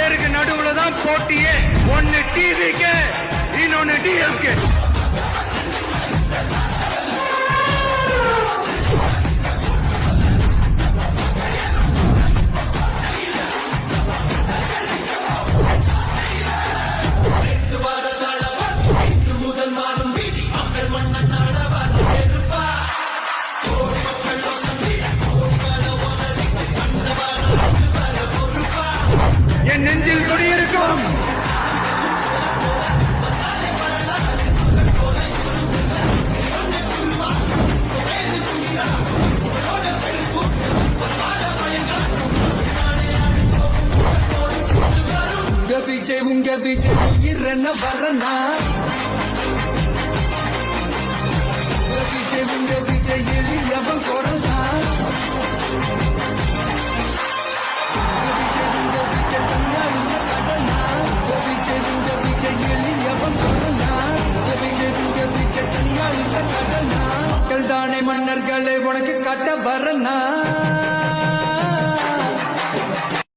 பேருக்கு நடுவுல தான் போட்டியே. ஒன்னு டிவிக்கு என் நெஞ்சில் குடியிருக்கும் உங்க விஜய் உங்க விஜய் உயிரென்ன வரனா. விஜய் உங்க விஜய் எளியவன் குரல் மக்கள் தானே மன்னர்களை உனக்கு காட்ட வரனா